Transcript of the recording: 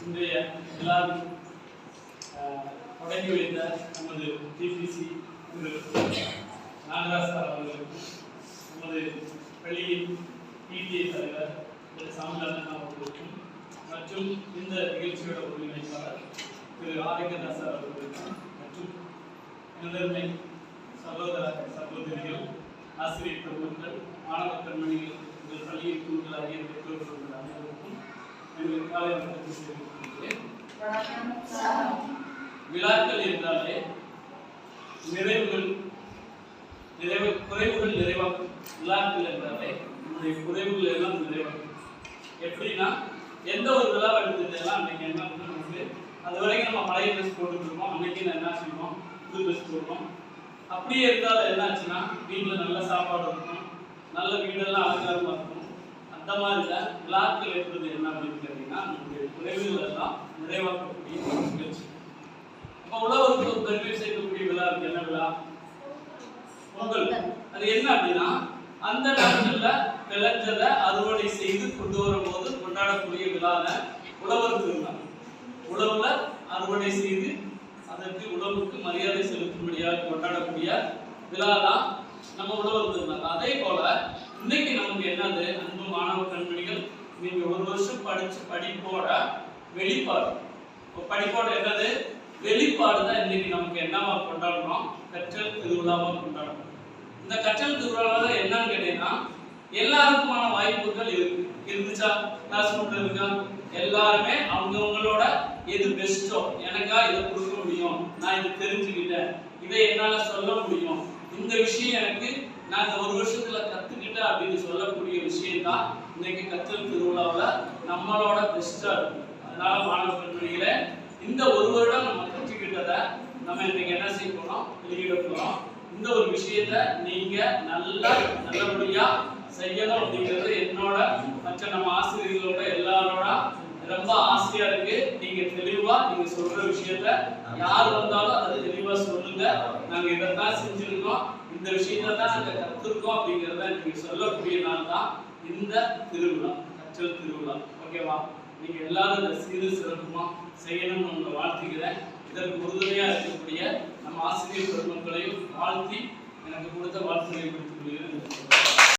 இன்றைய விழாவில் தொடங்கி வைத்த நமது டிபிசி திரு நாகராஜ் சார் அவர்களுக்கும் நமது பள்ளியின் பிடிஏ தலைவர் திரு சாமிநாதன் அவர்களுக்கும் மற்றும் இந்த நிகழ்ச்சியோட ஒருங்கிணைப்பாளர் திரு ஆரோக்கியதாஸ் சார் அவர்களுக்கும் மற்றும் எனதருமை சகோதர சகோதரிகள் ஆசிரியர் பெருமக்கள் மாணவ பெண்மணிகள் உங்கள் பள்ளியின் தூண்களாகிய பெற்றோர்கள் விழாக்கள் என்றாலே நிறைவுகள் நிறைவு குறைவுகள் நிறைவாக்கும். விழாக்கள் என்றாலே நம்முடைய குறைவுகள் எல்லாம் நிறைவாக்கும். எப்படின்னா எந்த ஒரு விழா எடுத்துட்டேன்னா அன்னைக்கு என்ன வந்து நமக்கு அது வரைக்கும் நம்ம பழைய ட்ரெஸ் போட்டுருக்கோம் அன்னைக்கு நான் என்ன செய்வோம்? புது ட்ரெஸ் போடுவோம். அப்படியே இருந்தாலும் என்ன ஆச்சுன்னா வீட்டில் நல்ல சாப்பாடு இருக்கும். நல்ல வீடெல்லாம் அலங்காரமாக இருக்கும். அந்த மாதிரி தான் விழாக்கள் என்பது என்ன அப்படின்னு கேட்டீங்கன்னா நம்முடைய குறைவுகள் எல்லாம் நிறைவாக்கக்கூடிய ஒரு நிகழ்ச்சி. உழவருக்கு ஒரு பெருமை சேர்க்கக்கூடிய விழா இருக்கு. என்ன விழா? பொங்கல். அது என்ன அப்படின்னா அந்த நாட்களில் விளைஞ்சதை அறுவடை செய்து கொண்டு வரும்போது கொண்டாடக்கூடிய விழால உழவர் திருநாள் உழவுல அறுவடை செய்து அதற்கு உழவுக்கு மரியாதை செலுத்தும்படியாக கொண்டாடக்கூடிய விழா தான் நம்ம உழவர் திருநாள் அதே போல இன்னைக்கு நமக்கு என்னது? அன்பு மாணவ கண்மணிகள் நீங்க ஒரு வருஷம் படிச்சு படிப்போட வெளிப்பாடு. இப்போ படிப்போட என்னது? வெளிப்பாடு தான் இன்னைக்கு நமக்கு என்னவா கொண்டாடணும் கற்றல் திருவிழாவா கொண்டாடுறோம். இந்த கற்றல் திருவிழாவில் என்னன்னு கேட்டீங்கன்னா எல்லாருக்குமான வாய்ப்புகள் இருக்கு. இருந்துச்சா? கிளாஸ் ரூம்ல இருக்கா? எல்லாருமே அவங்கவங்களோட எது பெஸ்டோ எனக்கா இதை கொடுக்க முடியும். நான் இதை தெரிஞ்சுக்கிட்டேன். இதை என்னால சொல்ல முடியும். இந்த விஷயம் எனக்கு நான் இந்த ஒரு வருஷத்துல தான் இன்னைக்கு கற்றல் திருவிழாவுல நம்மளோட பெஸ்டர் அதனால மாணவ கண்மணிகளே இந்த ஒரு வருடம் நம்ம கற்றுக்கிட்டதை நம்ம இன்னைக்கு என்ன செய்ய போகிறோம் வெளியிட போகிறோம் இந்த ஒரு விஷயத்த நீங்க நல்லா நல்லபடியா செய்யணும் அப்படிங்கிறது என்னோட மற்ற நம்ம ஆசிரியர்களோட எல்லாரோட ரொம்ப ஆசையா இருக்கு. நீங்க தெளிவா நீங்க சொல்ற விஷயத்த யார் வந்தாலும் அதை தெளிவா சொல்லுங்க. நாங்க இதைத்தான் செஞ்சிருக்கோம். இந்த விஷயத்த தான் நாங்க கத்துருக்கோம் அப்படிங்கறத நீங்க சொல்லக்கூடிய நாள் தான் இந்த திருவிழா கற்றல் திருவிழா. ஓகேவா? நீங்க எல்லாரும் இந்த சீரு சிறப்புமா செய்யணும்னு உங்களை வாழ்த்துக்கிறேன் இதற்கு உறுதுணையா இருக்கக்கூடிய நம்ம ஆசிரியர் பெருமக்களையும் வாழ்த்தி எனக்கு கொடுத்த வாழ்த்துக்களை கொடுத்துக் கொள்கிறேன்.